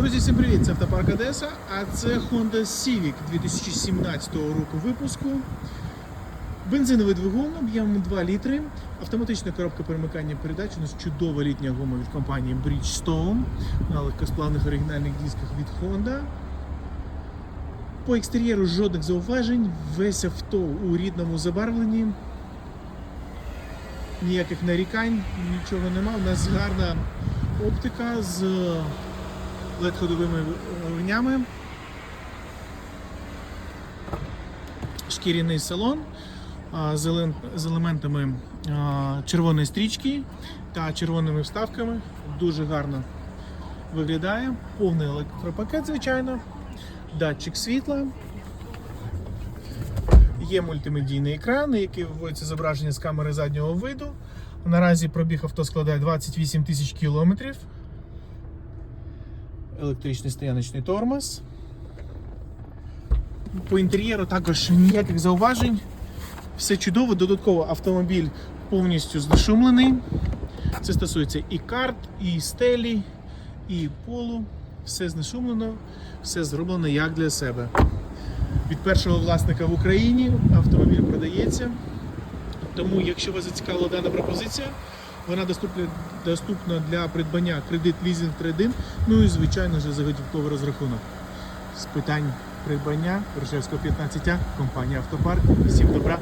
Друзі, всім привіт! Це автопарк Одеса, а це Honda Civic 2017 року випуску. Бензиновий двигун об'ємом 2 літри, автоматична коробка перемикання передач. У нас чудова літня гума від компанії Bridgestone на легкосплавних оригінальних дисках від Honda. По екстер'єру жодних зауважень, весь авто у рідному забарвленні. Ніяких нарікань, нічого нема. У нас гарна оптика з LED-ходовими вогнями. Шкіряний салон з елементами червоної стрічки та червоними вставками. Дуже гарно виглядає. Повний електропакет, звичайно. Датчик світла. Є мультимедійний екран, який виводиться зображення з камери заднього виду. Наразі пробіг авто складає 28 тисяч кілометрів. Електричний стояночний тормоз. По інтер'єру також ніяких зауважень. Все чудово. Додатково автомобіль повністю знешумлений. Це стосується і карт, і стелі, і полу. Все знешумлено, все зроблено як для себе. Від першого власника в Україні автомобіль продається. Тому, якщо вас зацікавила дана пропозиція, вона доступна, доступна для придбання кредит, лізинг, трейдин, ну і звичайно ж заготівковий розрахунок. З питань придбання Рожевського 15 компанія Автопарк. Всім добра,